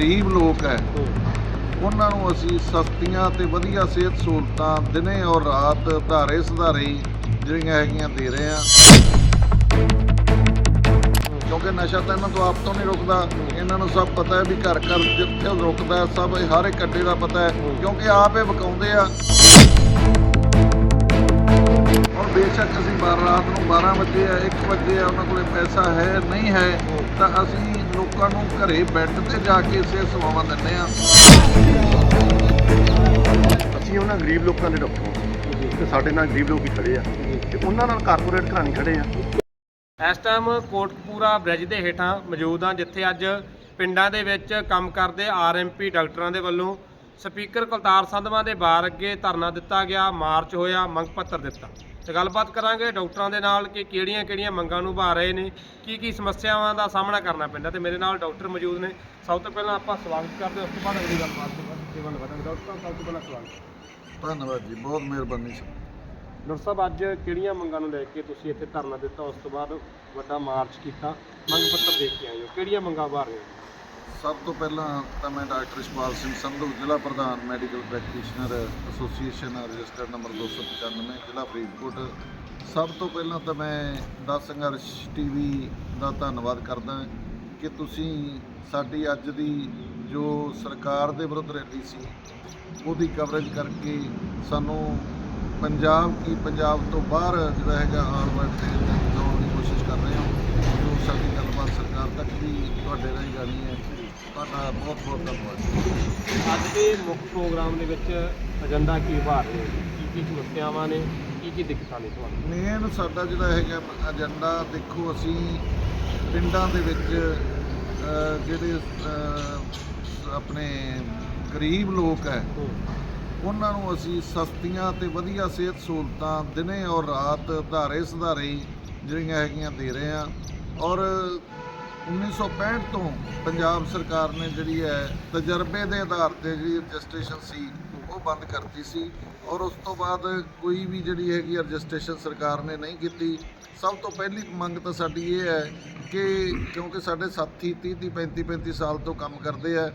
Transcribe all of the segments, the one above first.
ਗਰੀਬ ਲੋਕ ਹੈ। ਉਹਨਾਂ ਨੂੰ ਅਸੀਂ ਸਸਤੀਆਂ ਤੇ ਵਧੀਆ ਸਿਹਤ ਸਹੂਲਤਾਂ ਦਿਨੇ ਔਰ ਰਾਤ ਧਾਰੇ ਸੁਧਾਰੇ ਜਿਹੜੀਆਂ ਹੈਗੀਆਂ ਦੇ ਰਹੇ ਆ ਕਿਉਂਕਿ ਨਸ਼ਾ ਤਾਂ ਇਹਨਾਂ ਤੋਂ ਆਪ ਤੋਂ ਨਹੀਂ ਰੁਕਦਾ। ਇਹਨਾਂ ਨੂੰ ਸਭ ਪਤਾ ਹੈ ਵੀ ਘਰ ਘਰ ਜਿੱਥੇ ਰੁਕਦਾ ਸਭ ਹਰ ਇੱਕ ਅੱਡੇ ਦਾ ਪਤਾ ਹੈ। ਕਿਉਂਕਿ ਆਪ ਇਹ ਵਿਕਾਉਂਦੇ ਆ। ਔਰ ਬੇਸ਼ੱਕ ਅਸੀਂ ਬਾਰ ਰਾਤ ਨੂੰ 12 ਵਜੇ ਆ 1 ਵਜੇ ਆ, ਉਹਨਾਂ ਕੋਲੇ ਪੈਸਾ ਹੈ, ਨਹੀਂ ਹੈ। ਤਾਂ ਅਸੀਂ ਲੋਕਾਂ ਨੂੰ ਘਰੇ ਬੈੱਡ ਤੇ ਜਾ ਕੇ ਸਿਹਤ ਸੇਵਾਵਾਂ ਦਿੰਦੇ ਆ ਅਸੀਂ ਉਹਨਾਂ ਗਰੀਬ ਲੋਕਾਂ ਦੇ ਡਾਕਟਰ ਹਾਂ। ਤੇ ਸਾਡੇ ਨਾਲ ਗਰੀਬ ਲੋਕ ਹੀ ਖੜੇ ਆ। ਤੇ ਉਹਨਾਂ ਨਾਲ ਕਾਰਪੋਰੇਟ ਘਰਾਣੇ ਖੜੇ ਆ। ਇਸ ਟਾਈਮ ਕੋਟਕਪੂਰਾ ਬ੍ਰਿਜ ਦੇ ਹੇਠਾਂ ਮੌਜੂਦ ਹਾਂ ਜਿੱਥੇ ਅੱਜ ਪਿੰਡਾਂ ਦੇ ਵਿੱਚ ਕੰਮ ਕਰਦੇ ਆਰਐਮਪੀ ਡਾਕਟਰਾਂ ਦੇ ਵੱਲੋਂ ਸਪੀਕਰ ਕੁਲਤਾਰ ਸੰਧਵਾ ਦੇ ਬਾਰ ਅੱਗੇ ਧਰਨਾ ਦਿੱਤਾ ਗਿਆ। ਮਾਰਚ ਹੋਇਆ ਮੰਗ ਪੱਤਰ ਦਿੱਤਾ। ਗੱਲਬਾਤ ਕਰਾਂਗੇ ਡਾਕਟਰਾਂ ਦੇ ਨਾਲ ਕਿ ਕਿਹੜੀਆਂ-ਕਿਹੜੀਆਂ ਮੰਗਾਂ ਨੂੰ ਭਾ ਰਹੇ ਨੇ ਕੀ ਕੀ ਸਮੱਸਿਆਵਾਂ ਦਾ ਸਾਹਮਣਾ ਕਰਨਾ ਪੈਂਦਾ ਤੇ ਮੇਰੇ ਨਾਲ ਡਾਕਟਰ ਮੌਜੂਦ ਨੇ। ਸਭ ਤੋਂ ਪਹਿਲਾਂ ਆਪਾਂ ਸਵਾਗਤ ਕਰਦੇ ਹਾਂ, ਉਸ ਤੋਂ ਬਾਅਦ ਅਗਲੀ ਗੱਲਬਾਤ ਜੀਵਨ ਵਧਾਂਗੇ ਡਾਕਟਰ ਸਾਹਿਬ ਸਭ ਤੋਂ ਪਹਿਲਾਂ ਸਵਾਗਤ। ਧੰਨਵਾਦ ਜੀ ਬਹੁਤ ਮਿਹਰਬਾਨੀ ਸਰ। ਡਾਕਟਰ ਸਾਹਿਬ ਅੱਜ ਕਿਹੜੀਆਂ ਮੰਗਾਂ ਨੂੰ ਲੈ ਕੇ ਤੁਸੀਂ ਇੱਥੇ ਧਰਨਾ ਦਿੱਤਾ? ਉਸ ਤੋਂ ਬਾਅਦ ਵੱਡਾ ਮਾਰਚ ਕੀਤਾ। ਮੰਗ ਪੱਤਰ ਦੇ ਕੇ ਆਏ ਹੋ ਕਿਹੜੀਆਂ ਮੰਗਾਂ ਭਾ ਰਹੇ ਹੋ? ਸਭ ਤੋਂ ਪਹਿਲਾਂ ਤਾਂ ਮੈਂ ਡਾਕਟਰ ਇਸ਼ਪਾਲ ਸਿੰਘ ਸੰਧੂ, ਜ਼ਿਲ੍ਹਾ ਪ੍ਰਧਾਨ medical practitioner association registered number 295 ਜ਼ਿਲ੍ਹਾ ਫਰੀਦਕੋਟ। ਸਭ ਤੋਂ ਪਹਿਲਾਂ ਤਾਂ ਮੈਂ ਦਾ ਸੰਘਰਸ਼ ਟੀਵੀ ਦਾ ਧੰਨਵਾਦ ਕਰਦਾ ਕਿ ਤੁਸੀਂ ਸਾਡੀ ਅੱਜ ਦੀ ਜੋ ਸਰਕਾਰ ਦੇ ਵਿਰੁੱਧ ਰੈਲੀ ਸੀ, ਉਹਦੀ ਕਵਰੇਜ ਕਰਕੇ ਸਾਨੂੰ ਪੰਜਾਬ ਕੀ ਪੰਜਾਬ ਤੋਂ ਬਾਹਰ ਜਿਹੜਾ ਹੈਗਾ ਆਲ ਵਰਲਡ ਦੇ ਜਾਣ ਦੀ ਕੋਸ਼ਿਸ਼ ਕਰ ਰਹੇ ਹੋ। ਜੋ ਸਾਡੀ ਗੱਲਬਾਤ ਸਰਕਾਰ ਤੱਕ ਵੀ ਤੁਹਾਡੇ ਰਾਹੀਂ ਜਾਣੀ ਹੈ। ਤੁਹਾਡਾ ਬਹੁਤ ਬਹੁਤ ਧੰਨਵਾਦ। ਅੱਜ ਦੇ ਮੁੱਖ ਪ੍ਰੋਗਰਾਮ ਦੇ ਵਿੱਚ ਏਜੰਡਾ ਕੀ ਉਭਾਰ ਰਹੇ ਕੀ ਕੀ ਸਮੱਸਿਆਵਾਂ ਨੇ? ਕੀ ਕੀ ਦਿੱਕਤਾਂ ਨੇ ਤੁਹਾਨੂੰ? ਮੇਨ ਸਾਡਾ ਜਿਹੜਾ ਹੈਗਾ ਏਜੰਡਾ ਦੇਖੋ ਅਸੀਂ ਪਿੰਡਾਂ ਦੇ ਵਿੱਚ ਜਿਹੜੇ ਆਪਣੇ ਗਰੀਬ ਲੋਕ ਹੈ ਉਹਨਾਂ ਨੂੰ ਅਸੀਂ ਸਸਤੀਆਂ ਤੇ ਵਧੀਆ ਸਿਹਤ ਸਹੂਲਤਾਂ ਦਿਨੇ ਔਰ ਰਾਤ ਧਾਰੇ ਸੁਧਾਰੇ ਜਿਹੜੀਆਂ ਹੈਗੀਆਂ ਦੇ ਰਹੇ ਆ ਔਰ 1965 ਤੋਂ ਪੰਜਾਬ ਸਰਕਾਰ ਨੇ ਜਿਹੜੀ ਹੈ ਤਜਰਬੇ ਦੇ ਆਧਾਰ ਤੇ ਜਿਹੜੀ ਰਜਿਸਟ੍ਰੇਸ਼ਨ ਸੀ, ਉਹ ਬੰਦ ਕਰਤੀ ਸੀ ਔਰ ਉਸ ਤੋਂ ਬਾਅਦ ਕੋਈ ਵੀ ਜਿਹੜੀ ਹੈਗੀ ਰਜਿਸਟ੍ਰੇਸ਼ਨ ਸਰਕਾਰ ਨੇ ਨਹੀਂ ਕੀਤੀ। ਸਭ ਤੋਂ ਪਹਿਲੀ ਮੰਗ ਤਾਂ ਸਾਡੀ ਇਹ ਹੈ ਕਿ ਕਿਉਂਕਿ ਸਾਡੇ ਸਾਥੀ 30 30 35 35 ਸਾਲ ਤੋਂ ਕੰਮ ਕਰਦੇ ਆ,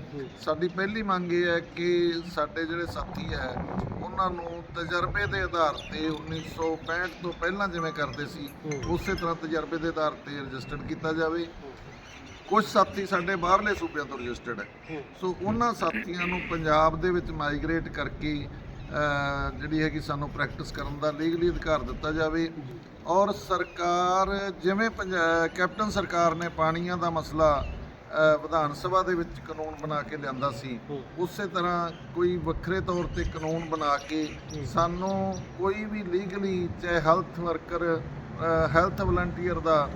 ਸਾਡੀ ਪਹਿਲੀ ਮੰਗ ਇਹ ਹੈ ਕਿ ਸਾਡੇ ਜਿਹੜੇ ਸਾਥੀ ਹੈ, ਉਹਨਾਂ ਨੂੰ ਤਜਰਬੇ ਦੇ ਆਧਾਰ ਤੇ 1965 ਤੋਂ ਪਹਿਲਾਂ ਜਿਵੇਂ ਕਰਦੇ ਸੀ, ਉਸੇ ਤਰ੍ਹਾਂ ਤਜਰਬੇ ਦੇ ਆਧਾਰ ਤੇ ਰਜਿਸਟਰਡ ਕੀਤਾ ਜਾਵੇ। ਕੁਝ ਸਾਥੀ ਸਾਡੇ ਬਾਹਰਲੇ ਸੂਬਿਆਂ ਤੋਂ ਰਜਿਸਟਰਡ ਹੈ। ਸੋ ਉਹਨਾਂ ਸਾਥੀਆਂ ਨੂੰ ਪੰਜਾਬ ਦੇ ਵਿੱਚ ਮਾਈਗ੍ਰੇਟ ਕਰਕੇ ਜਿਹੜੀ ਹੈਗੀ ਸਾਨੂੰ ਪ੍ਰੈਕਟਿਸ ਕਰਨ ਦਾ ਲੀਗਲੀ ਅਧਿਕਾਰ ਦਿੱਤਾ ਜਾਵੇ। ਔਰ ਸਰਕਾਰ ਜਿਵੇਂ ਕੈਪਟਨ ਸਰਕਾਰ ਨੇ ਪਾਣੀਆਂ ਦਾ ਮਸਲਾ ਵਿਧਾਨ ਸਭਾ ਦੇ ਵਿੱਚ ਕਾਨੂੰਨ ਬਣਾ ਕੇ ਲਿਆਂਦਾ ਸੀ ਉਸੇ ਤਰ੍ਹਾਂ ਕੋਈ ਵੱਖਰੇ ਤੌਰ ਤੇ ਕਾਨੂੰਨ ਬਣਾ ਕੇ ਸਾਨੂੰ ਕੋਈ ਵੀ ਲੀਗਲੀ ਚਾਹੇ ਹੈਲਥ ਵਰਕਰ ਹੈਲਥ ਵਲੰਟੀਅਰ ਦਾ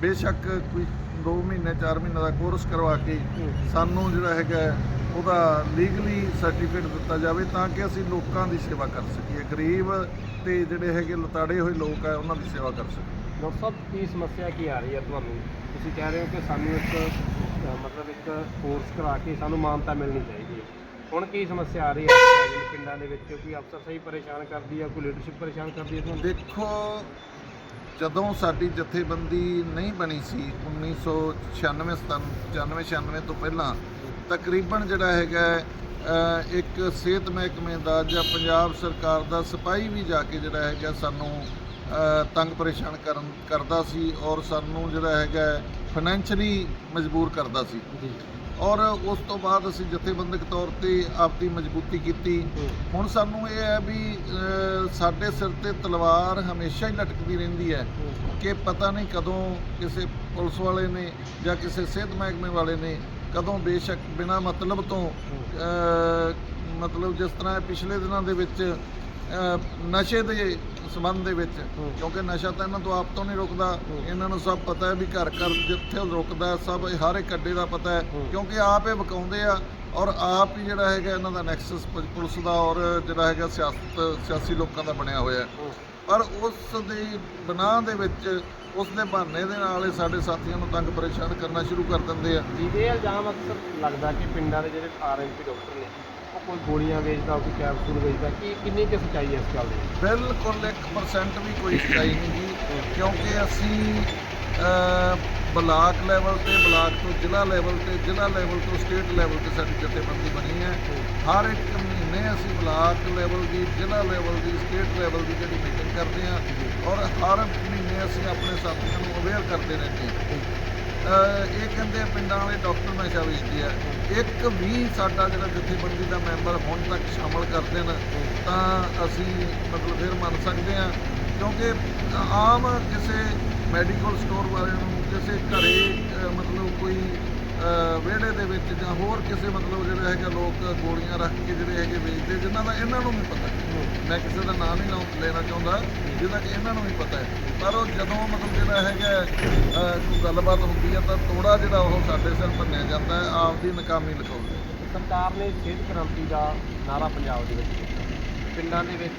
ਬੇਸ਼ੱਕ ਕੋਈ 2 ਮਹੀਨੇ 4 ਮਹੀਨੇ ਦਾ ਕੋਰਸ ਕਰਵਾ ਕੇ ਸਾਨੂੰ ਜਿਹੜਾ ਹੈਗਾ ਉਹਦਾ ਲੀਗਲੀ ਸਰਟੀਫਿਕੇਟ ਦਿੱਤਾ ਜਾਵੇ ਤਾਂ ਕਿ ਅਸੀਂ ਲੋਕਾਂ ਦੀ ਸੇਵਾ ਕਰ ਸਕੀਏ। ਗਰੀਬ ਤੇ ਜਿਹੜੇ ਹੈਗੇ ਲਤਾੜੇ ਹੋਏ ਲੋਕ ਆ ਉਹਨਾਂ ਦੀ ਸੇਵਾ ਕਰ ਸਕੀਏ। ਡਾਕਟਰ ਸਾਹਿਬ ਕੀ ਸਮੱਸਿਆ ਕੀ ਆ ਰਹੀ ਹੈ ਤੁਹਾਨੂੰ? ਤੁਸੀਂ ਕਹਿ ਰਹੇ ਹੋ ਕਿ ਸਾਨੂੰ ਇੱਕ ਮਤਲਬ ਇੱਕ ਕੋਰਸ ਕਰਾ ਕੇ ਸਾਨੂੰ ਮਾਨਤਾ ਮਿਲਣੀ ਚਾਹੀਦੀ ਹੈ। ਹੁਣ ਕੀ ਸਮੱਸਿਆ ਆ ਰਹੀ ਹੈ ਪਿੰਡਾਂ ਦੇ ਵਿੱਚ? ਕੋਈ ਅਫਸਰ ਸਹੀ ਪਰੇਸ਼ਾਨ ਕਰਦੀ ਹੈ ਕੋਈ ਲੀਡਰਸ਼ਿਪ ਪਰੇਸ਼ਾਨ ਕਰਦੀ ਹੈ ਤੁਹਾਨੂੰ? ਦੇਖੋ ਜਦੋਂ ਸਾਡੀ ਜਥੇਬੰਦੀ ਨਹੀਂ ਬਣੀ ਸੀ 1996 97 96 ਤੋਂ ਪਹਿਲਾਂ, ਤਕਰੀਬਨ ਜਿਹੜਾ ਹੈਗਾ ਇੱਕ ਸਿਹਤ ਮਹਿਕਮੇ ਦਾ ਜਾਂ ਪੰਜਾਬ ਸਰਕਾਰ ਦਾ ਸਿਪਾਹੀ ਵੀ ਜਾ ਕੇ ਜਿਹੜਾ ਹੈਗਾ ਸਾਨੂੰ ਤੰਗ ਪਰੇਸ਼ਾਨ ਕਰਨ, ਕਰਦਾ ਸੀ ਔਰ ਸਾਨੂੰ ਜਿਹੜਾ ਹੈਗਾ ਫਾਈਨੈਂਸ਼ਲੀ ਮਜਬੂਰ ਕਰਦਾ ਸੀ। ਔਰ ਉਸ ਤੋਂ ਬਾਅਦ ਅਸੀਂ ਜਥੇਬੰਦਕ ਤੌਰ ਤੇ ਆਪਦੀ ਮਜ਼ਬੂਤੀ ਕੀਤੀ। ਹੁਣ ਸਾਨੂੰ ਇਹ ਹੈ ਵੀ ਸਾਡੇ ਸਿਰ ਤੇ ਤਲਵਾਰ ਹਮੇਸ਼ਾ ਹੀ ਲਟਕਦੀ ਰਹਿੰਦੀ ਹੈ ਕਿ ਪਤਾ ਨਹੀਂ ਕਦੋਂ ਕਿਸੇ ਪੁਲਿਸ ਵਾਲੇ ਨੇ ਜਾਂ ਕਿਸੇ ਸਿਹਤ ਮਹਿਕਮੇ ਵਾਲੇ ਨੇ ਕਦੋਂ ਬੇਸ਼ੱਕ ਬਿਨਾ ਮਤਲਬ ਤੋਂ ਮਤਲਬ ਜਿਸ ਤਰ੍ਹਾਂ ਪਿਛਲੇ ਦਿਨਾਂ ਦੇ ਵਿੱਚ ਨਸ਼ੇ ਦੇ ਸੰਬੰਧ ਦੇ ਵਿੱਚ ਕਿਉਂਕਿ ਨਸ਼ਾ ਤਾਂ ਇਹਨਾਂ ਤੋਂ ਆਪ ਤੋਂ ਨਹੀਂ ਰੁਕਦਾ। ਇਹਨਾਂ ਨੂੰ ਸਭ ਪਤਾ ਹੈ ਵੀ ਘਰ ਘਰ ਜਿੱਥੇ ਰੁਕਦਾ ਸਭ ਹਰ ਇੱਕ ਅੱਡੇ ਦਾ ਪਤਾ ਹੈ ਕਿਉਂਕਿ ਆਪ ਇਹ ਵਿਕਾਉਂਦੇ ਆ ਔਰ ਆਪ ਹੀ ਜਿਹੜਾ ਹੈਗਾ ਇਹਨਾਂ ਦਾ ਨੈਕਸਸ ਪੁਲਿਸ ਦਾ ਔਰ ਜਿਹੜਾ ਹੈਗਾ ਸਿਆਸਤ ਸਿਆਸੀ ਲੋਕਾਂ ਦਾ ਬਣਿਆ ਹੋਇਆ ਪਰ ਉਸ ਦੇ ਬਨਾਹ ਦੇ ਵਿੱਚ ਉਸ ਦੇ ਬਹਾਨੇ ਦੇ ਨਾਲ ਇਹ ਸਾਡੇ ਸਾਥੀਆਂ ਨੂੰ ਤੰਗ ਪਰੇਸ਼ਾਨ ਕਰਨਾ ਸ਼ੁਰੂ ਕਰ ਦਿੰਦੇ ਆ। ਜਿਹਦੇ ਇਲਜ਼ਾਮ ਅਕਸਰ ਲੱਗਦਾ ਕਿ ਪਿੰਡਾਂ ਦੇ ਜਿਹੜੇ ਆਰਐਮਪੀ ਡਾਕਟਰ ਨੇ ਕੋਈ ਗੋਲੀਆਂ ਵੇਚਦਾ, ਕੋਈ ਕੈਪਸੂਲ ਵੇਚਦਾ, ਕੀ, ਕਿੰਨੀ ਕੁ ਸੱਚਾਈ ਹੈ ਇਸ ਗੱਲ ਦੀ? ਬਿਲਕੁਲ 1% ਵੀ ਕੋਈ ਸਚਾਈ ਨਹੀਂ ਜੀ, ਕਿਉਂਕਿ ਅਸੀਂ ਬਲਾਕ ਲੈਵਲ ਤੇ, ਬਲਾਕ ਤੋਂ ਜ਼ਿਲ੍ਹਾ ਲੈਵਲ ਤੇ, ਜ਼ਿਲ੍ਹਾ ਲੈਵਲ ਤੋਂ ਸਟੇਟ ਲੈਵਲ ਤੇ ਸਾਡੀ ਜਥੇਬੰਦੀ ਬਣੀ ਹੈ। ਹਰ ਇੱਕ ਮਹੀਨੇ ਅਸੀਂ ਬਲਾਕ ਲੈਵਲ ਦੀ, ਜ਼ਿਲ੍ਹਾ ਲੈਵਲ ਦੀ ਸਟੇਟ ਲੈਵਲ ਦੀ ਜਿਹੜੀ ਮੀਟਿੰਗ ਕਰਦੇ ਹਾਂ ਔਰ ਹਰ ਮਹੀਨੇ ਅਸੀਂ ਆਪਣੇ ਸਾਥੀਆਂ ਨੂੰ ਅਵੇਅਰ ਕਰਦੇ ਰਹਿੰਦੇ ਹਾਂ। ਇਹ ਕਹਿੰਦੇ ਪਿੰਡਾਂ ਵਾਲੇ ਡਾਕਟਰ ਨਸ਼ਾ ਵੇਚਦੇ ਆ। ਇੱਕ ਵੀ ਸਾਡਾ ਜਿਹੜਾ ਜਥੇਬੰਦੀ ਦਾ ਮੈਂਬਰ ਹੁਣ ਤੱਕ ਸ਼ਾਮਲ ਕਰਦੇ ਨੇ, ਤਾਂ ਅਸੀਂ ਮਤਲਬ ਫਿਰ ਮੰਨ ਸਕਦੇ ਆ, ਕਿਉਂਕਿ ਆਮ ਕਿਸੇ ਮੈਡੀਕਲ ਸਟੋਰ ਵਾਲੇ ਨੂੰ, ਕਿਸੇ ਘਰੇ ਮਤਲਬ ਕੋਈ ਵਿਹੜੇ ਦੇ ਵਿੱਚ ਜਾਂ ਹੋਰ ਕਿਸੇ ਮਤਲਬ ਜਿਹੜੇ ਹੈਗਾ ਲੋਕ ਗੋਲੀਆਂ ਰੱਖ ਕੇ ਜਿਹੜੇ ਹੈਗੇ ਵੇਚਦੇ, ਜਿਨ੍ਹਾਂ ਦਾ ਇਹਨਾਂ ਨੂੰ ਵੀ ਪਤਾ ਮੈਂ ਕਿਸੇ ਦਾ ਨਾਮ ਨਹੀਂ ਲਾਉਂ- ਲੈਣਾ ਚਾਹੁੰਦਾ ਜਿਹਦਾ ਕਿ ਇਹਨਾਂ ਨੂੰ ਵੀ ਪਤਾ ਹੈ। ਪਰ ਉਹ ਜਦੋਂ ਮਤਲਬ ਜਿਹੜਾ ਹੈਗਾ ਕੋਈ ਗੱਲਬਾਤ ਹੁੰਦੀ ਹੈ ਤਾਂ ਤੋੜਾ ਜਿਹੜਾ ਉਹ ਸਾਡੇ ਸਿਰ ਭੰਨਿਆ ਜਾਂਦਾ ਹੈ, ਆਪਦੀ ਨਕਾਮੀ ਲਗਾਉਂਦੇ ਸਰਕਾਰ ਨੇ ਸਿਹਤ ਕ੍ਰਾਂਤੀ ਦਾ ਨਾਰਾ ਪੰਜਾਬ ਦੇ ਵਿੱਚ ਦਿੱਤਾ। ਪਿੰਡਾਂ ਦੇ ਵਿੱਚ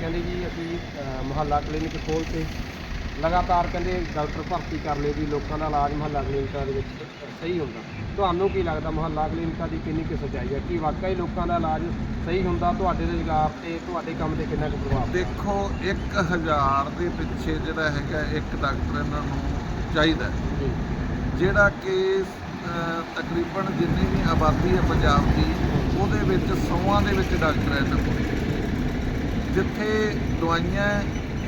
ਕਹਿੰਦੇ ਜੀ ਅਸੀਂ ਮੁਹੱਲਾ ਕਲੀਨਿਕ ਖੋਲ੍ਹ ਕੇ ਲਗਾਤਾਰ ਕਹਿੰਦੇ ਡਾਕਟਰ ਭਰਤੀ ਕਰ ਲਏ ਵੀ ਲੋਕਾਂ ਦਾ ਇਲਾਜ ਮੁਹੱਲਾ ਕਲੀਨਿਕਾਂ ਦੇ ਵਿੱਚ ਸਹੀ ਹੁੰਦਾ। ਤੁਹਾਨੂੰ ਕੀ ਲੱਗਦਾ ਮੁਹੱਲਾ ਕਲੀਨਿਕਾਂ ਦੀ ਕਿੰਨੀ ਕੁ ਸੱਚਾਈ ਹੈ? ਕੀ ਵਾਕਈ ਲੋਕਾਂ ਦਾ ਇਲਾਜ ਸਹੀ ਹੁੰਦਾ? ਤੁਹਾਡੇ ਰੁਜ਼ਗਾਰ ਤੇ ਤੁਹਾਡੇ ਕੰਮ ਤੇ ਕਿੰਨਾ ਕੁ ਪ੍ਰਭਾਵ? ਦੇਖੋ 1000 ਦੇ ਪਿੱਛੇ ਜਿਹੜਾ ਹੈਗਾ ਇੱਕ ਡਾਕਟਰ ਇਹਨਾਂ ਨੂੰ ਚਾਹੀਦਾ। ਜੀ। ਜਿਹੜਾ ਕਿ ਤਕਰੀਬਨ ਜਿੰਨੀ ਵੀ ਆਬਾਦੀ ਹੈ ਪੰਜਾਬ ਦੀ ਉਹਦੇ ਵਿੱਚ ਸੌਆਂ ਦੇ ਵਿੱਚ ਡਾਕਟਰ ਹੈ ਇਹਨਾਂ ਕੋਲ ਜਿੱਥੇ ਦਵਾਈਆਂ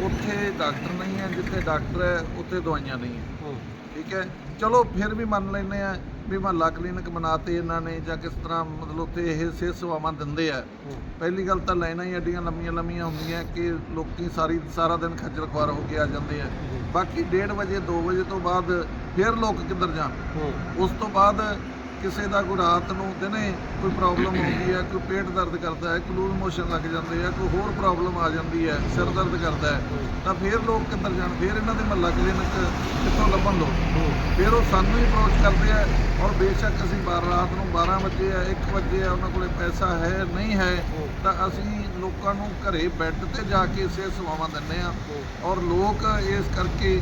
ਉੱਥੇ ਡਾਕਟਰ ਹੈ ਜਿੱਥੇ ਡਾਕਟਰ ਹੈ ਉੱਥੇ ਦਵਾਈਆਂ ਨਹੀਂ ਹੈ। ਹੂੰ। ਠੀਕ ਹੈ? ਚਲੋ ਫਿਰ ਵੀ ਮੰਨ ਲੈਂਦੇ ਆ ਵੀ ਮਹੱਲਾ ਕਲੀਨਿਕ ਬਣਾਤੇ ਇਹਨਾਂ ਨੇ ਜਾਂ ਕਿਸ ਤਰ੍ਹਾਂ ਮਤਲਬ ਉੱਥੇ ਇਹ ਸਿਹਤ ਸੇਵਾਵਾਂ ਦਿੰਦੇ ਆ। ਹੂੰ। ਪਹਿਲੀ ਗੱਲ ਤਾਂ ਲਾਈਨਾਂ ਹੀ ਐਡੀਆਂ ਲੰਮੀਆਂ ਲੰਮੀਆਂ ਹੁੰਦੀਆਂ ਕਿ ਲੋਕੀ ਸਾਰੀ ਸਾਰਾ ਦਿਨ ਖੱਜਲ ਖੁਆਰ ਹੋ ਕੇ ਆ ਜਾਂਦੇ ਆ। ਬਾਕੀ 1:30 ਵਜੇ 2 ਵਜੇ ਤੋਂ ਬਾਅਦ ਫਿਰ ਲੋਕ ਕਿੱਧਰ ਜਾਣ? ਹੂੰ। ਉਸ ਤੋਂ ਬਾਅਦ ਕਿਸੇ ਦਾ ਕੋਈ ਰਾਤ ਨੂੰ ਦਿਨੇ ਕੋਈ ਪ੍ਰੋਬਲਮ ਹੁੰਦੀ ਹੈ, ਕੋਈ ਪੇਟ ਦਰਦ ਕਰਦਾ ਹੈ, ਕੋਈ ਲੂਜ਼ ਮੋਸ਼ਨ ਲੱਗ ਜਾਂਦੇ ਆ, ਕੋਈ ਹੋਰ ਪ੍ਰੋਬਲਮ ਆ ਜਾਂਦੀ ਹੈ, ਸਿਰ ਦਰਦ ਕਰਦਾ ਹੈ, ਤਾਂ ਫਿਰ ਲੋਕ ਕਿੱਧਰ ਜਾਣ? ਫਿਰ ਇਹਨਾਂ ਦੇ ਮਹੱਲਾ ਕਲੀਨਿਕ ਕਿੱਥੋਂ ਲੱਭਣ ਲੋਕ? ਫਿਰ ਉਹ ਸਾਨੂੰ ਹੀ ਅਪਰੋਚ ਕਰਦੇ ਆ ਔਰ ਬੇਸ਼ੱਕ ਅਸੀਂ ਬਾਰ, ਰਾਤ ਨੂੰ 12 ਵਜੇ ਆ 1 ਵਜੇ ਆ, ਉਹਨਾਂ ਕੋਲੇ ਪੈਸਾ ਹੈ, ਨਹੀਂ ਹੈ, ਤਾਂ ਅਸੀਂ ਲੋਕਾਂ ਨੂੰ ਘਰੇ ਬੈੱਡ ਤੇ ਜਾ ਕੇ ਸਿਹਤ ਸੇਵਾਵਾਂ ਦਿੰਦੇ ਆ ਔਰ ਲੋਕ ਇਸ ਕਰਕੇ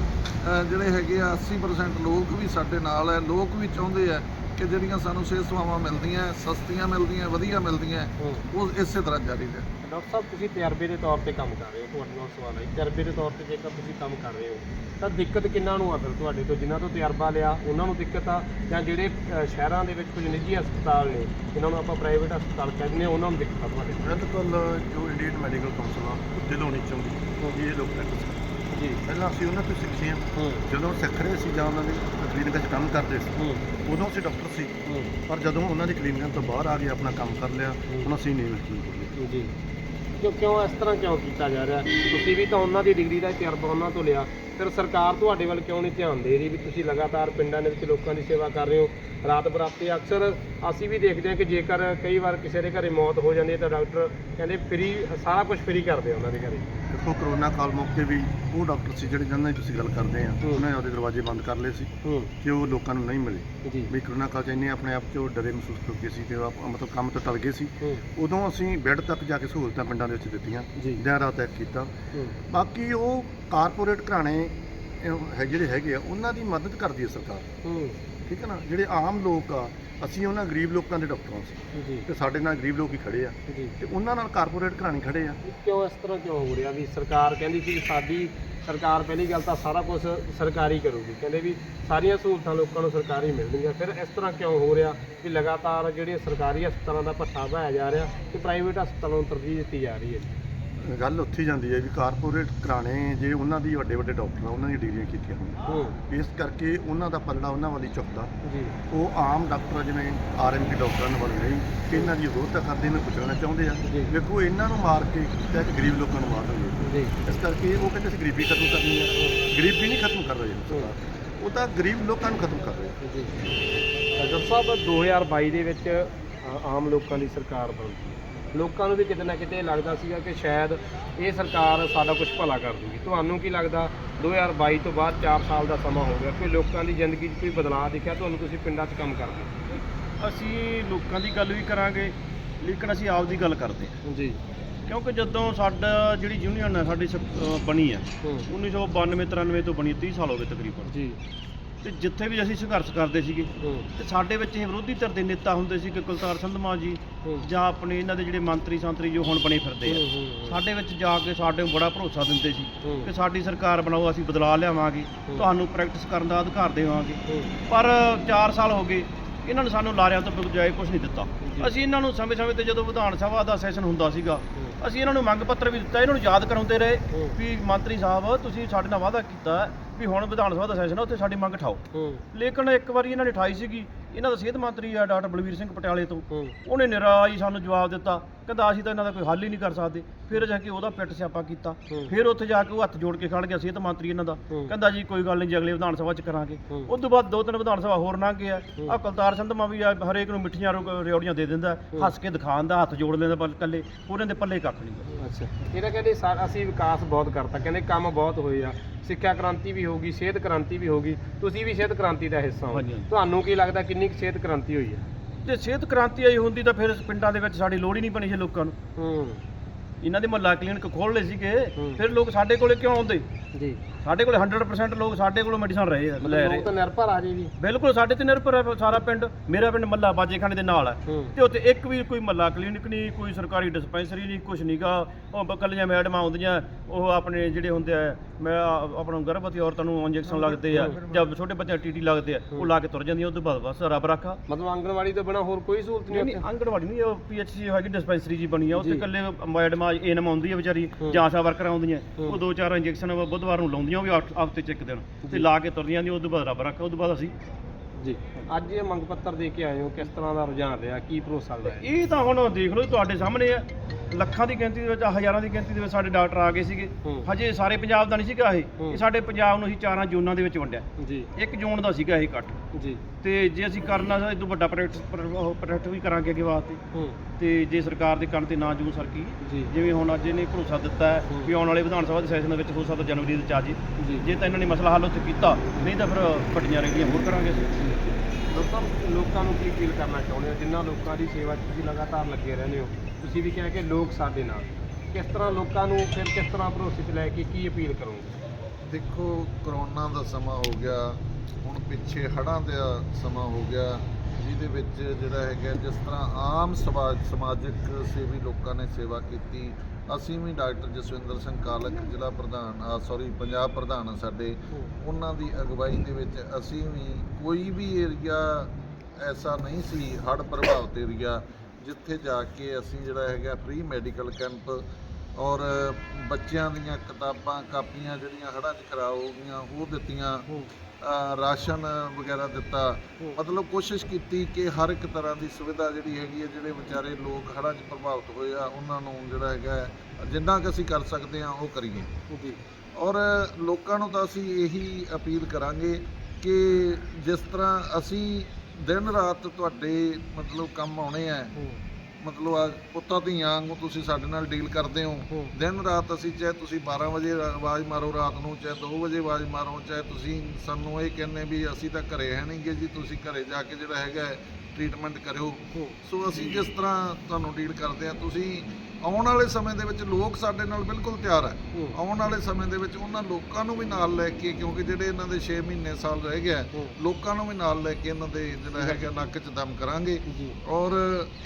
ਜਿਹੜੇ ਹੈਗੇ ਆ 80% ਲੋਕ ਵੀ ਸਾਡੇ ਨਾਲ ਹੈ, ਲੋਕ ਵੀ ਚਾਹੁੰਦੇ ਆ ਕਿ ਜਿਹੜੀਆਂ ਸਾਨੂੰ ਸਿਹਤ ਸੇਵਾਵਾਂ ਮਿਲਦੀਆਂ ਸਸਤੀਆਂ ਮਿਲਦੀਆਂ ਵਧੀਆ ਮਿਲਦੀਆਂ ਉਹ ਇਸੇ ਤਰ੍ਹਾਂ ਜਾਰੀ ਰਹੇ ਡਾਕਟਰ ਸਾਹਿਬ ਤੁਸੀਂ ਤਜਰਬੇ ਦੇ ਤੌਰ ਤੇ ਕੰਮ ਕਰ ਰਹੇ ਹੋ ਤੁਹਾਡੇ ਨਾਲ ਸਵਾਲ ਹੈ। ਤਜਰਬੇ ਦੇ ਤੌਰ ਤੇ ਜੇਕਰ ਤੁਸੀਂ ਕੰਮ ਕਰ ਰਹੇ ਹੋ ਤਾਂ ਦਿੱਕਤ ਕਿੰਨਾਂ ਨੂੰ ਆ ਫਿਰ ਤੁਹਾਡੇ ਤੋਂ? ਜਿਨ੍ਹਾਂ ਤੋਂ ਤਜਰਬਾ ਲਿਆ ਉਹਨਾਂ ਨੂੰ ਦਿੱਕਤ ਆ? ਜਾਂ ਜਿਹੜੇ ਸ਼ਹਿਰਾਂ ਦੇ ਵਿੱਚ ਕੁਝ ਨਿੱਜੀ ਹਸਪਤਾਲ ਨੇ ਜਿਨ੍ਹਾਂ ਨੂੰ ਆਪਾਂ ਪ੍ਰਾਈਵੇਟ ਹਸਪਤਾਲ ਕਹਿੰਦੇ ਹਾਂ ਉਹਨਾਂ ਨੂੰ ਦਿੱਕਤ ਆ ਤੁਹਾਡੇ ਬਿਲਕੁਲ ਜੋ ਇੰਡੀਅਨ ਮੈਡੀਕਲ ਕਾਉਂਸਲ ਆ ਉਹ ਦਿਲੋਂ ਨਹੀਂ ਚਾਹੁੰਦੀ ਕਿ ਇਹ ਲੋਕ ਪ੍ਰੈਕਟਿਸ ਕਰਨ ਜੀ। ਪਹਿਲਾਂ ਅਸੀਂ ਉਹਨਾਂ ਤੋਂ ਸਿੱਖੇ ਹਾਂ ਹੂੰ। ਜਦੋਂ ਸਿੱਖ ਰਹੇ ਸੀ ਜਾਂ ਉਹਨਾਂ ਦੇ ਕਲੀਨਿਕਾਂ 'ਚ ਕੰਮ ਕਰਦੇ ਸੀ ਹੂੰ। ਉਦੋਂ ਅਸੀਂ ਡਾਕਟਰ ਸੀ। ਹੂੰ। ਪਰ ਜਦੋਂ ਉਹਨਾਂ ਦੀ ਕਲੀਨਿਕਾਂ ਤੋਂ ਬਾਹਰ ਆ ਕੇ ਆਪਣਾ ਕੰਮ ਕਰ ਲਿਆ ਹੁਣ ਅਸੀਂ ਨਹੀਂ ਵਕੀਲ ਜੀ। ਕਿਉਂ ਕਿਉਂ ਇਸ ਤਰ੍ਹਾਂ ਕਿਉਂ ਕੀਤਾ ਜਾ ਰਿਹਾ? ਤੁਸੀਂ ਵੀ ਤਾਂ ਉਹਨਾਂ ਦੀ ਡਿਗਰੀ ਦਾ ਤਜਰਬਾ ਉਹਨਾਂ ਤੋਂ ਲਿਆ। ਫਿਰ ਸਰਕਾਰ ਤੁਹਾਡੇ ਵੱਲ ਕਿਉਂ ਨਹੀਂ ਧਿਆਨ ਦੇ ਰਹੀ ਵੀ ਤੁਸੀਂ ਲਗਾਤਾਰ ਪਿੰਡਾਂ ਦੇ ਵਿੱਚ ਲੋਕਾਂ ਦੀ ਸੇਵਾ ਕਰ ਰਹੇ ਹੋ? ਰਾਤ ਬਰਾਤੇ ਅਕਸਰ ਅਸੀਂ ਵੀ ਦੇਖਦੇ ਹਾਂ ਕਿ ਜੇਕਰ ਕਈ ਵਾਰ ਕਿਸੇ ਦੇ ਘਰੇ ਮੌਤ ਹੋ ਜਾਂਦੀ ਹੈ ਤਾਂ ਡਾਕਟਰ ਕਹਿੰਦੇ ਫ੍ਰੀ ਸਾਰਾ ਕੁਝ ਫ੍ਰੀ ਕਰਦੇ ਆ ਉਹਨਾਂ ਦੇ ਘਰੇ। ਦੇਖੋ ਕਰੋਨਾ ਕਾਲ ਮੌਕੇ ਵੀ ਉਹ ਡਾਕਟਰ ਸੀ ਜਿਹੜੇ ਜਿਹਨਾਂ ਦੀ ਤੁਸੀਂ ਗੱਲ ਕਰਦੇ ਆ। ਉਹਨਾਂ ਨੇ ਆਪਦੇ ਦਰਵਾਜ਼ੇ ਬੰਦ ਕਰ ਲਏ ਸੀ ਕਿ ਉਹ ਲੋਕਾਂ ਨੂੰ ਨਹੀਂ ਮਿਲੇ। ਵੀ ਕਰੋਨਾ ਕਾਲ 'ਚ ਇੰਨੇ ਆਪਣੇ ਆਪ 'ਚ ਉਹ ਡਰੇ ਮਹਿਸੂਸ ਕਰ ਗਏ ਸੀ ਤੇ ਮਤਲਬ ਕੰਮ ਤੋਂ ਟਲ ਗਏ ਸੀ। ਉਦੋਂ ਅਸੀਂ ਬੈੱਡ ਤੱਕ ਜਾ ਕੇ ਸਹੂਲਤਾਂ ਪਿੰਡਾਂ ਦੇ ਵਿੱਚ ਦਿੱਤੀਆਂ ਜੀ। ਦਾਇਰਾ ਤੈਅ ਕੀਤਾ ਬਾਕੀ ਉਹ ਕਾਰਪੋਰੇਟ ਘਰਾਣੇ ਜਿਹੜੇ ਹੈਗੇ ਆ ਉਹਨਾਂ ਦੀ ਮਦਦ ਕਰਦੀ ਹੈ ਸਰਕਾਰ। ਹੂੰ। ਠੀਕ ਹੈ ਨਾ? ਜਿਹੜੇ ਆਮ ਲੋਕ ਆ ਅਸੀਂ ਉਹਨਾਂ ਗਰੀਬ ਲੋਕਾਂ ਦੇ ਡਾਕਟਰਾਂ ਸੀ। ਜੀ। ਤੇ ਸਾਡੇ ਨਾਲ ਗਰੀਬ ਲੋਕ ਹੀ ਖੜੇ ਆ। ਜੀ। ਤੇ ਉਹਨਾਂ ਨਾਲ ਕਾਰਪੋਰੇਟ ਘਰਾਣੇ ਖੜੇ ਆ। ਕਿਉਂ ਇਸ ਤਰ੍ਹਾਂ ਕਿਉਂ ਹੋ ਰਿਹਾ ਵੀ ਸਰਕਾਰ ਕਹਿੰਦੀ ਸੀ ਸਾਡੀ ਸਰਕਾਰ ਪਹਿਲੀ ਗੱਲ ਤਾਂ ਸਾਰਾ ਕੁਝ ਸਰਕਾਰੀ ਕਰੂਗੀ। ਕਹਿੰਦੇ ਵੀ ਸਾਰੀਆਂ ਸਹੂਲਤਾਂ ਲੋਕਾਂ ਨੂੰ ਸਰਕਾਰੀ ਮਿਲਣਗੀਆਂ। ਫਿਰ ਇਸ ਤਰ੍ਹਾਂ ਕਿਉਂ ਹੋ ਰਿਹਾ ਵੀ ਲਗਾਤਾਰ ਜਿਹੜੇ ਸਰਕਾਰੀ ਹਸਪਤਾਲਾਂ ਦਾ ਭੱਠਾ ਪਾਇਆ ਜਾ ਰਿਹਾ ਤੇ ਪ੍ਰਾਈਵੇਟ ਹਸਪਤਾਲਾਂ ਨੂੰ ਤਰਜੀਹ ਦਿੱਤੀ ਜਾ ਰਹੀ ਹੈ? ਗੱਲ ਉੱਥੇ ਹੀ ਜਾਂਦੀ ਹੈ ਵੀ ਕਾਰਪੋਰੇਟ ਘਰਾਣੇ ਜੇ ਉਹਨਾਂ ਦੀ ਵੱਡੇ ਵੱਡੇ ਡਾਕਟਰ ਆ ਉਹਨਾਂ ਦੀਆਂ ਡਿਗਰੀਆਂ ਕੀਤੀਆਂ ਹੋਈਆਂ ਹੂੰ। ਇਸ ਕਰਕੇ ਉਹਨਾਂ ਦਾ ਪਲੜਾ ਉਹਨਾਂ ਵਾਲੀ ਚੁੱਕਦਾ ਜੀ। ਉਹ ਆਮ ਡਾਕਟਰ ਜਿਵੇਂ ਆਰਐਮਪੀ ਡਾਕਟਰਾਂ ਵੱਲ ਨਹੀਂ ਇਹਨਾਂ ਦੀ ਵਿਰੋਧਤਾ ਕਰਦੇ ਨੇ ਕੁਚਲਣਾ ਚਾਹੁੰਦੇ ਆ। ਵੇਖੋ ਇਹਨਾਂ ਨੂੰ ਮਾਰ ਕੇ ਤੇ ਗਰੀਬ ਲੋਕਾਂ ਨੂੰ ਮਾਰ ਜੀ। ਇਸ ਕਰਕੇ ਉਹ ਕਹਿੰਦੇ ਅਸੀਂ ਗਰੀਬੀ ਖਤਮ ਕਰਨੀ ਹੈ। ਗਰੀਬੀ ਨਹੀਂ ਖਤਮ ਕਰ ਰਹੇ। ਸਰਕਾਰ ਉਹ ਤਾਂ ਗਰੀਬ ਲੋਕਾਂ ਨੂੰ ਖਤਮ ਕਰ ਰਹੇ। ਜੀ। ਡਾਕਟਰ ਸਾਹਿਬ 2022 ਦੇ ਵਿੱਚ ਆਮ ਲੋਕਾਂ ਦੀ ਸਰਕਾਰ ਬਣਦੀ ਹੈ। ਲੋਕਾਂ ਨੂੰ ਵੀ ਕਿਤੇ ਨਾ ਕਿਤੇ ਲੱਗਦਾ ਸੀਗਾ ਕਿ ਸ਼ਾਇਦ ਇਹ ਸਰਕਾਰ ਸਾਡਾ ਕੁਝ ਭਲਾ ਕਰ ਦੂਗੀ। ਤੁਹਾਨੂੰ ਕੀ ਲੱਗਦਾ? 2022 ਤੋਂ ਬਾਅਦ 4 ਸਾਲ ਦਾ ਸਮਾਂ ਹੋ ਗਿਆ ਕੋਈ ਲੋਕਾਂ ਦੀ ਜ਼ਿੰਦਗੀ 'ਚ ਕੋਈ ਬਦਲਾਅ ਦਿਖਿਆ? ਤੁਹਾਨੂੰ ਤੁਸੀਂ ਪਿੰਡਾਂ 'ਚ ਕੰਮ ਕਰਦੇ ਅਸੀਂ ਲੋਕਾਂ ਦੀ ਗੱਲ ਵੀ ਕਰਾਂਗੇ ਲੇਕਿਨ ਅਸੀਂ ਆਪ ਦੀ ਗੱਲ ਕਰਦੇ ਹਾਂ। ਜੀ। ਕਿਉਂਕਿ ਜਦੋਂ ਸਾਡਾ ਜਿਹੜੀ ਯੂਨੀਅਨ ਹੈ ਸਾਡੀ ਬਣੀ ਹੈ ਹੂੰ। 1992 93 ਤੋਂ ਬਣੀ 30 ਸਾਲ ਹੋ ਗਏ ਤਕਰੀਬਨ। ਜੀ। ਤੇ ਜਿੱਥੇ ਵੀ ਅਸੀਂ ਸੰਘਰਸ਼ ਕਰਦੇ ਸੀਗੇ ਤੇ ਸਾਡੇ ਵਿੱਚ ਇਹ ਵਿਰੋਧੀ ਧਿਰ ਦੇ ਨੇਤਾ ਹੁੰਦੇ ਸੀ ਕਿ ਕੁਲਤਾਰ ਸੰਧਮਾ ਜੀ। ਜਾਂ ਆਪਣੇ ਇਹਨਾਂ ਦੇ ਜਿਹੜੇ ਮੰਤਰੀ ਸੰਤਰੀ ਜੋ ਹੁਣ ਬਣੇ ਫਿਰਦੇ ਆ ਸਾਡੇ ਵਿੱਚ ਜਾ ਕੇ ਸਾਡੇ ਨੂੰ ਬੜਾ ਭਰੋਸਾ ਦਿੰਦੇ ਸੀ। ਕਿ ਸਾਡੀ ਸਰਕਾਰ ਬਣਾਓ ਅਸੀਂ ਬਦਲਾ ਲਿਆਵਾਂਗੇ। ਤੁਹਾਨੂੰ ਪ੍ਰੈਕਟਿਸ ਕਰਨ ਦਾ ਅਧਿਕਾਰ ਦੇਵਾਂਗੇ ਪਰ 4 ਸਾਲ ਹੋ ਗਏ ਇਹਨਾਂ ਨੇ ਸਾਨੂੰ ਲਾਰਿਆਂ ਤੋਂ ਬਜਾਏ ਕੁਝ ਨਹੀਂ ਦਿੱਤਾ। ਅਸੀਂ ਇਹਨਾਂ ਨੂੰ ਸਮੇਂ-ਸਮੇਂ ਤੇ ਜਦੋਂ ਵਿਧਾਨ ਸਭਾ ਦਾ ਸੈਸ਼ਨ ਹੁੰਦਾ ਸੀਗਾ। ਅਸੀਂ ਇਹਨਾਂ ਨੂੰ ਮੰਗ ਪੱਤਰ ਵੀ ਦਿੱਤਾ ਇਹਨਾਂ ਨੂੰ ਯਾਦ ਕਰਾਉਂਦੇ ਰਹੇ। ਵੀ ਮੰਤਰੀ ਸਾਹਿਬ ਤੁਸੀਂ ਸਾਡੇ ਨਾਲ ਵਾਅਦਾ ਕੀਤਾ ਵੀ ਹੁਣ ਵਿਧਾਨ ਸਭਾ ਦਾ ਸੈਸ਼ਨ ਹੈ ਉੱਥੇ ਸਾਡੀ ਮੰਗ ਠਾਓ। ਲੇਕਿਨ ਇੱਕ ਵਾਰੀ ਇਹਨਾਂ ਨੇ ਠਾਈ ਸੀਗੀ ਇਹਨਾਂ ਦਾ ਸਿਹਤ ਮੰਤਰੀ ਆ ਡਾਕਟਰ ਬਲਵੀਰ ਸਿੰਘ ਪਟਿਆਲੇ ਤੋਂ। ਉਹਨੇ ਨਿਰਾਸ਼ ਹੀ ਸਾਨੂੰ ਜਵਾਬ ਦਿੱਤਾ ਕਹਿੰਦਾ ਅਸੀਂ ਤਾਂ ਇਹਨਾਂ ਦਾ ਕੋਈ ਹੱਲ ਹੀ ਨਹੀਂ ਕਰ ਸਕਦੇ। ਫਿਰ ਜਾ ਕੇ ਉਹਦਾ ਪਿੱਟ ਸਿਆਪਾ ਕੀਤਾ। ਫਿਰ ਉੱਥੇ ਜਾ ਕੇ ਉਹ ਹੱਥ ਜੋੜ ਕੇ ਖੜ ਗਿਆ ਸਿਹਤ ਮੰਤਰੀ ਇਹਨਾਂ ਦਾ। ਕਹਿੰਦਾ ਜੀ ਕੋਈ ਗੱਲ ਨਹੀਂ ਜੀ ਅਗਲੇ ਵਿਧਾਨ ਸਭਾ 'ਚ ਕਰਾਂਗੇ। ਉਸ ਤੋਂ ਬਾਅਦ ਦੋ ਤਿੰਨ ਵਿਧਾਨ ਸਭਾ ਹੋਰ ਲੰਘ ਗਏ ਆ ਕੁਲਤਾਰ ਸੰਧਮਾ ਵੀ ਆ ਹਰੇਕ ਨੂੰ ਮਿੱਠੀਆਂ ਰਿਓੜੀਆਂ ਦੇ ਦਿੰਦਾ। ਹੱਸ ਕੇ ਦਿਖਾਉਂਦਾ ਹੱਥ ਜੋੜ ਲੈਂਦਾ ਪਰ ਇਕੱਲੇ। ਉਹਨਾਂ ਦੇ ਪੱਲੇ ਕੱਖ ਨਹੀਂ। ਅੱਛਾ। ਇਹਦਾ ਕਹਿੰਦੇ ਸਾ- ਅਸੀਂ ਵਿਕਾਸ ਬਹੁਤ ਕਰਤਾ। ਕਹਿੰਦੇ ਕੰਮ ਬਹੁਤ ਹੋਏ ਆ। ਸਿੱਖਿਆ ਕ੍ਰਾਂਤੀ ਵੀ ਹੋਗੀ ਸਿਹਤ ਕ੍ਰਾਂਤੀ ਵੀ ਹੋਗੀ ਤੁਸੀਂ ਵੀ ਸਿਹਤ ਕ੍ਰਾਂਤੀ ਦਾ ਹਿੱਸਾ ਹੋ। ਹਾਂਜੀ, ਹਾਂਜੀ। ਤੁਹਾਨੂੰ ਕੀ ਲੱਗਦਾ ਕਿੰਨੀ ਕੁ ਸਿਹਤ ਕ੍ਰਾਂਤੀ ਹੋਈ ਹੈ ਜੇ ਸਿਹਤ ਕ੍ਰਾਂਤੀ ਆਈ ਹੁੰਦੀ ਤਾਂ ਫਿਰ ਪਿੰਡਾਂ ਦੇ ਵਿੱਚ ਸਾਡੀ ਲੋੜ ਹੀ ਨਹੀਂ ਪਣੀ ਸੀ ਲੋਕਾਂ ਨੂੰ। ਹੂੰ। ਇਹਨਾਂ ਦੇ ਮਹੱਲਾ ਕਲੀਨਿਕ ਖੋਲ ਲਏ ਸੀਗੇ। ਹੂੰ। ਫਿਰ ਲੋਕ ਸਾਡੇ ਕੋਲੇ ਕਿਉਂ ਆਉਂਦੇ? ਜੀ। ਸਾਡੇ ਕੋਲੇ 100% ਲੋਕ ਸਾਡੇ ਕੋਲੋਂ ਮੈਡੀਸਨ ਰਹੇ ਆ ਲੈ ਰਹੇ ਲੋਕ ਤਾਂ ਨਿਰਭਰ ਆ ਜੀ ਵੀ ਬਿਲਕੁਲ ਸਾਡੇ ਤੇ ਨਿਰਭਰ ਹੈ ਸਾਰਾ ਪਿੰਡ ਮੇਰਾ ਪਿੰਡ ਮੱਲਾ ਬਾਜੇਖਾਨੇ ਦੇ ਨਾਲ ਹੈ ਹੂੰ। ਤੇ ਉੱਥੇ ਇੱਕ ਵੀ ਕੋਈ ਮੱਲਾ ਕਲੀਨਿਕ ਨਹੀਂ ਕੋਈ ਸਰਕਾਰੀ ਡਿਸਪੈਂਸਰੀ ਨਹੀਂ ਕੁਝ ਨਹੀਂਗਾ ਉਹ ਬ- ਕੱਲੀਆਂ ਮੈਡਮਾਂ ਆਉਂਦੀਆਂ ਉਹ ਆਪਣੇ ਜਿਹੜੇ ਹੁੰਦੇ ਆ ਮੈਂ ਆ- ਆਪਣਾ ਗਰਭਵਤੀ ਔਰਤਾਂ ਨੂੰ ਇੰਜੈਕਸ਼ਨ ਲੱਗਦੇ ਆ ਜਾਂ ਛੋਟੇ ਬੱਚਿਆਂ ਨੂੰ ਟੀਟੀ ਲੱਗਦੇ ਆ ਉਹ ਲਾ ਕੇ ਤੁਰ ਜਾਂਦੀਆਂ ਉਹ ਤੋਂ ਬਾਅਦ ਬਸ ਰੱਬ ਰੱਖਾ। ਮਤਲਬ ਆਂਗਣਵਾੜੀ ਤੋਂ ਬਿਨਾ ਹੋਰ ਕੋਈ ਸਹੂਲਤ ਨਹੀਂ ਨਹੀਂ ਉੱਥੇ? ਅੰਗਣਵਾੜੀ ਨਹੀਂ ਉਹ ਪੀਐਚਸੀ ਹੈਗੀ ਡਿਸਪੈਂਸਰੀ ਜੀ ਬਣੀ ਆ ਉੱਥੇ। ਇਕੱਲੇ ਮੈਡਮਾਂ ਏਨਮ ਆਉਂਦੀ ਆ ਵਿਚਾਰੀ। ਜਾਂ ਆਸ਼ਾ ਵਰਕਰ ਆਉਂਦੀਆਂ। ਉਹ ਦੋ ਚਾਰ ਇੰਜੈਕਸ਼ਨ ਬੁੱਧਵਾਰ ਨੂੰ ਲਾਉਂਦੀਆਂ ਉਹ ਵੀ ਹਫ- ਹਫ਼ਤੇ ਚ ਇੱਕ ਦਿਨ ਤੇ ਲਾ ਕੇ ਤੁਰਦੀਆਂ ਦੀ ਤੋਂ ਬਾਅਦ ਰੱਬ ਰੱਖਾ ਤੋਂ ਬਾਅਦ ਅਸੀਂ ਜੀ। ਅੱਜ ਇਹ ਮੰਗ ਪੱਤਰ ਦੇ ਕੇ ਆਏ ਹੋ ਕਿਸ ਤਰ੍ਹਾਂ ਦਾ ਰੁਝਾਨ ਰਿਹਾ ਕੀ ਭਰੋਸਾ ਰਿਹਾ ਇਹ ਤਾਂ ਹੁਣ ਦੇਖ ਲਓ ਤੁਹਾਡੇ ਸਾਹਮਣੇ ਆ। ਲੱਖਾਂ ਦੀ ਗਿਣਤੀ ਦੇ ਵਿੱਚ ਹਜ਼ਾਰਾਂ ਦੀ ਗਿਣਤੀ ਦੇ ਵਿੱਚ ਸਾਡੇ ਡਾਕਟਰ ਆ ਗਏ ਸੀਗੇ। ਹਜੇ ਸਾਰੇ ਪੰਜਾਬ ਦਾ ਨਹੀਂ ਸੀਗਾ ਇਹ। ਇਹ ਸਾਡੇ ਪੰਜਾਬ ਨੂੰ ਅਸੀਂ ਚਾਰਾਂ ਜ਼ੋਨਾਂ ਦੇ ਵਿੱਚ ਵੰਡਿਆ। ਜੀ। ਇੱਕ ਜ਼ੋਨ ਦਾ ਸੀਗਾ ਇਹ ਇਕੱਠ। ਜੀ। ਤੇ ਜੇ ਅਸੀਂ ਕਰਨਾ ਸੀ ਇਦੋਂ ਵੱਡਾ ਪ੍ਰੋਜੈਕਟ ਪ੍ਰੋਜੈਕਟ ਵੀ ਕਰਾਂਗੇ ਅੱਗੇ ਵਾਸਤੇ। ਹੂੰ। ਤੇ ਜੇ ਸਰਕਾਰ ਦੇ ਕੰਨ ਤੇ ਨਾ ਜੂ ਸਰਕੀ ਜਿਵੇਂ ਹੁਣ ਅੱਜ ਇਹਨੇ ਭਰੋਸਾ ਦਿੱਤਾ ਹੈ। ਵੀ ਆਉਣ ਵਾਲੇ ਵਿਧਾਨ ਸਭਾ ਦੇ ਸੈਸ਼ਨ ਦੇ ਵਿੱਚ ਹੋ ਸਕਦਾ ਜਨਵਰੀ ਦੇ ਚ ਆ ਜੇ ਤਾਂ ਇਹਨਾਂ ਨੇ ਮਸਲਾ ਹੱਲ ਉੱਥੇ ਕੀਤਾ ਨਹੀਂ ਤਾਂ ਫਿਰ ਵੱਡੀਆਂ ਰੈਲੀਆਂ ਹੋਰ ਕਰਾਂਗੇ ਅਸੀਂ। ਲੋਕਾਂ ਲੋਕਾਂ ਨੂੰ ਕੀ ਅਪੀਲ ਕਰਨਾ ਚਾਹੁੰਦੇ ਹੋ? ਜਿਨ੍ਹਾਂ ਲੋਕਾਂ ਦੀ ਸੇਵਾ 'ਚ ਤੁਸੀਂ ਲਗਾਤਾਰ ਲੱਗੇ ਰਹਿੰਦੇ ਹੋ। ਤੁਸੀਂ ਵੀ ਕਿਹਾ ਕਿ ਲੋਕ ਸਾਡੇ ਨਾਲ। ਕਿਸ ਤਰ੍ਹਾਂ ਲੋਕਾਂ ਨੂੰ ਫਿਰ ਕਿਸ ਤਰ੍ਹਾਂ ਭਰੋਸੇ 'ਚ ਲੈ ਕੇ ਕੀ ਅਪੀਲ ਕਰੋਗੇ? ਦੇਖੋ, ਕਰੋਨਾ ਦਾ ਸਮਾਂ ਹੋ ਗਿਆ। ਹੁਣ ਪਿੱਛੇ ਹੜ੍ਹਾਂ ਦਾ ਸਮਾਂ ਹੋ ਗਿਆ, ਜਿਹਦੇ ਵਿੱਚ ਜਿਹੜਾ ਹੈਗਾ, ਜਿਸ ਤਰ੍ਹਾਂ ਆਮ ਸਮਾਜ, ਸਮਾਜਿਕ ਸੇਵੀ ਲੋਕਾਂ ਨੇ ਸੇਵਾ ਕੀਤੀ। ਅਸੀਂ ਵੀ ਡਾਕਟਰ ਜਸਵਿੰਦਰ ਸਿੰਘ ਕਾਲਕ ਜ਼ਿਲ੍ਹਾ ਪ੍ਰਧਾਨ ਸੌਰੀ ਪੰਜਾਬ ਪ੍ਰਧਾਨ ਸਾਡੇ। ਉਹਨਾਂ ਦੀ ਅਗਵਾਈ ਦੇ ਵਿੱਚ ਅਸੀਂ ਵੀ ਕੋਈ ਵੀ ਏਰੀਆ ਐਸਾ ਨਹੀਂ ਸੀ, ਹੜ੍ਹ ਪ੍ਰਭਾਵਿਤ ਏਰੀਆ ਜਿੱਥੇ ਜਾ ਕੇ ਅਸੀਂ ਜਿਹੜਾ ਹੈਗਾ ਫ੍ਰੀ ਮੈਡੀਕਲ ਕੈਂਪ ਔਰ ਬੱਚਿਆਂ ਦੀਆਂ ਕਿਤਾਬਾਂ ਕਾਪੀਆਂ ਜਿਹੜੀਆਂ ਹੜ੍ਹਾਂ 'ਚ ਖਰਾਬ ਹੋ ਗਈਆਂ ਉਹ ਦਿੱਤੀਆਂ ਰਾਸ਼ਨ ਵਗੈਰਾ ਦਿੱਤਾ। ਮਤਲਬ ਕੋਸ਼ਿਸ਼ ਕੀਤੀ ਕਿ ਹਰ ਇੱਕ ਤਰ੍ਹਾਂ ਦੀ ਸੁਵਿਧਾ ਜਿਹੜੀ ਹੈਗੀ ਹੈ ਜਿਹੜੇ ਵਿਚਾਰੇ ਲੋਕ ਹੜ੍ਹਾਂ 'ਚ ਪ੍ਰਭਾਵਿਤ ਹੋਏ ਆ ਉਹਨਾਂ ਨੂੰ ਜਿਹੜਾ ਹੈਗਾ ਜਿੰਨਾ ਕੁ ਅਸੀਂ ਕਰ ਸਕਦੇ ਹਾਂ ਉਹ ਕਰੀਏ। ਜੀ। ਔਰ ਲੋਕਾਂ ਨੂੰ ਤਾਂ ਅਸੀਂ ਇਹੀ ਅਪੀਲ ਕਰਾਂਗੇ ਕਿ ਜਿਸ ਤਰ੍ਹਾਂ ਅਸੀਂ ਦਿਨ ਰਾਤ ਤੁਹਾਡੇ ਮਤਲਬ ਕੰਮ ਆਉਣੇ ਆ। ਮਤਲਬ ਆ ਪੁੱਤਾਂ ਧੀਆਂ ਵਾਂਗੂ ਤੁਸੀਂ ਸਾਡੇ ਨਾਲ ਡੀਲ ਕਰਦੇ ਹੋ। ਹੂੰ। ਦਿਨ ਰਾਤ ਅਸੀਂ ਚਾਹੇ ਤੁਸੀਂ 12 ਵਜੇ ਆਵਾਜ਼ ਮਾਰੋ ਰਾਤ ਨੂੰ ਚਾਹੇ 2 ਵਜੇ ਆਵਾਜ਼ ਮਾਰੋ ਚਾਹੇ ਤੁਸੀਂ ਸਾਨੂੰ ਇਹ ਕਹਿੰਦੇ ਵੀ ਅਸੀਂ ਤਾਂ ਘਰੇ ਹੈ ਨਹੀਂਗੇ ਜੀ ਤੁਸੀਂ ਘਰੇ ਜਾ ਕੇ ਜਿਹੜਾ ਹੈਗਾ ਟ੍ਰੀਟਮੈਂਟ ਕਰਿਓ। ਸੋ ਅਸੀਂ ਜਿਸ ਤਰ੍ਹਾਂ ਤੁਹਾਨੂੰ ਡੀਲ ਕਰਦੇ ਆ ਤੁਸੀਂ ਆਉਣ ਵਾਲੇ ਸਮੇਂ ਦੇ ਵਿੱਚ ਲੋਕ ਸਾਡੇ ਨਾਲ ਬਿਲਕੁਲ ਤਿਆਰ ਹੈ। ਆਉਣ ਵਾਲੇ ਸਮੇਂ ਦੇ ਵਿੱਚ ਉਹਨਾਂ ਲੋਕਾਂ ਨੂੰ ਵੀ ਨਾਲ ਲੈ ਕੇ ਕਿਉਂਕਿ ਜਿਹੜੇ ਇਹਨਾਂ ਦੇ 6 ਮਹੀਨੇ ਸਾਲ ਰਹਿ ਗਿਆ। ਲੋਕਾਂ ਨੂੰ ਵੀ ਨਾਲ ਲੈ ਕੇ ਇਹਨਾਂ ਦੇ ਜਿਹੜਾ ਹੈਗਾ ਨੱਕ 'ਚ ਦਮ ਕਰਾਂਗੇ। ਔਰ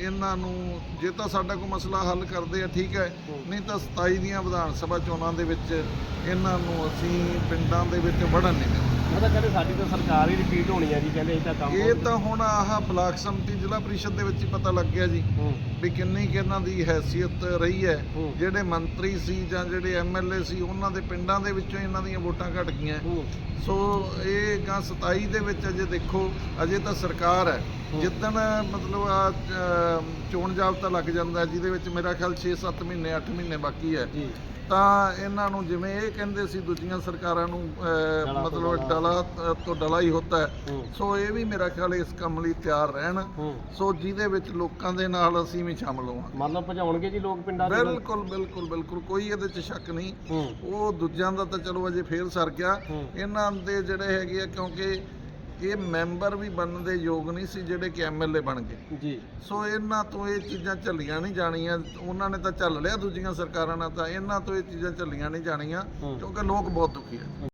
ਇਹਨਾਂ ਨੂੰ ਜੇ ਤਾਂ ਸਾਡਾ ਕੋਈ ਮਸਲਾ ਹੱਲ ਕਰਦੇ ਆ ਠੀਕ ਹੈ। ਨਹੀਂ ਤਾਂ 27 ਦੀਆਂ ਵਿਧਾਨ ਸਭਾ ਚੋਣਾਂ ਦੇ ਵਿੱਚ ਇਹਨਾਂ ਨੂੰ ਅਸੀਂ ਪਿੰਡਾਂ ਦੇ ਵਿੱਚ ਵੜਨ ਨਹੀਂ ਉਹ ਤਾਂ ਕਹਿੰਦੇ ਸਾਡੀ ਤਾਂ ਸਰਕਾਰ ਹੀ ਰਿਪੀਟ ਹੋਣੀ ਹੈ ਜੀ ਕਹਿੰਦੇ ਇਹ ਤਾਂ ਕੰਮ ਇਹ ਤਾਂ ਹੁਣ ਆਹ ਬਲਾਕ ਸੰਮਤੀ ਜ਼ਿਲ੍ਹਾ ਪ੍ਰੀਸ਼ਦ ਦੇ ਵਿੱਚ ਹੀ ਪਤਾ ਲੱਗ ਗਿਆ ਜੀ ਵੀ ਕਿੰਨੀ ਕਿ ਇਹਨਾਂ ਦੀ ਹੈਸੀਅਤ ਰਹੀ ਹੈ। ਜਿਹੜੇ ਮੰਤਰੀ ਸੀ ਜਾਂ ਜਿਹੜੇ ਐਮਐਲਏ ਸੀ ਉਹਨਾਂ ਦੇ ਪਿੰਡਾਂ ਦੇ ਵਿੱਚੋਂ ਇਹਨਾਂ ਦੀਆਂ ਵੋਟਾਂ ਘਟ ਗਈਆਂ। ਸੋ ਇਹ ਗਾਂ 27 ਦੇ ਵਿੱਚ ਅਜੇ ਦੇਖੋ ਅਜੇ ਤਾਂ ਸਰਕਾਰ ਹੈ। ਜਿੱਦਣ ਮਤਲਬ ਆ ਚੋਣ ਜਾਬਤਾ ਲੱਗ ਜਾਂਦਾ ਜਿਹਦੇ ਵਿੱਚ ਮੇਰਾ ਖਿਆਲ 6-7 ਮਹੀਨੇ 8 ਮਹੀਨੇ ਬਾਕੀ ਹੈ। ਤਾਂ ਇਹਨਾਂ ਨੂੰ ਜਿਵੇਂ ਇਹ ਕਹਿੰਦੇ ਸੀ ਦੂਜੀਆਂ ਸਰਕਾਰਾਂ ਨੂੰ ਮਤਲਬ ਡਲਾ। ਤੋਂ ਡਲਾ ਹੀ ਹੁੰਦਾ ਹੈ। ਸੋ ਇਹ ਵੀ ਮੇਰਾ ਖਿਆਲ ਇਸ ਕੰਮ ਲਈ ਤਿਆਰ ਰਹਿਣ। ਹੂੰ। ਸੋ ਜਿਹਦੇ ਵਿੱਚ ਲੋਕਾਂ ਦੇ ਨਾਲ ਅਸੀਂ ਵੀ ਸ਼ਾਮਲ ਹੋਵਾਂਗੇ। ਮਤਲਬ ਭਜਾਉਣਗੇ ਜੀ ਲੋਕ ਪਿੰਡਾਂ ਦੇ ਨਾਲ? ਬਿਲਕੁਲ ਬਿਲਕੁਲ ਬਿਲਕੁਲ। ਕੋਈ ਇਹਦੇ 'ਚ ਸ਼ੱਕ ਨਹੀਂ। ਹੂੰ। ਉਹ ਦੂਜਿਆਂ ਦਾ ਤਾਂ ਚਲੋ ਅਜੇ ਫੇਰ ਸਰ ਗਿਆ। ਹੂੰ। ਇਹਨਾਂ ਦੇ ਜਿਹੜੇ ਹੈਗੇ ਆ ਕਿਉਂਕਿ ਇਹ ਮੈਂਬਰ ਵੀ ਬਣਨ ਦੇ ਯੋਗ ਨਹੀਂ ਸੀ ਜਿਹੜੇ ਕਿ ਐਮਐਲਏ ਬਣ ਗਏ। ਜੀ। ਸੋ ਇਹਨਾਂ ਤੋਂ ਇਹ ਚੀਜ਼ਾਂ ਝੱਲੀਆਂ ਨਹੀਂ ਜਾਣੀਆਂ। ਉਹਨਾਂ ਨੇ ਤਾਂ ਝੱਲ ਲਿਆ ਦੂਜੀਆਂ ਸਰਕਾਰਾਂ ਨਾਲ ਤਾਂ ਇਹਨਾਂ ਤੋਂ ਇਹ ਚੀਜ਼ਾਂ ਝੱਲੀਆਂ ਨਹੀਂ ਜਾਣੀਆਂ। ਕਿਉਂਕਿ ਲੋਕ ਬਹੁਤ ਦੁਖੀ ਹੈ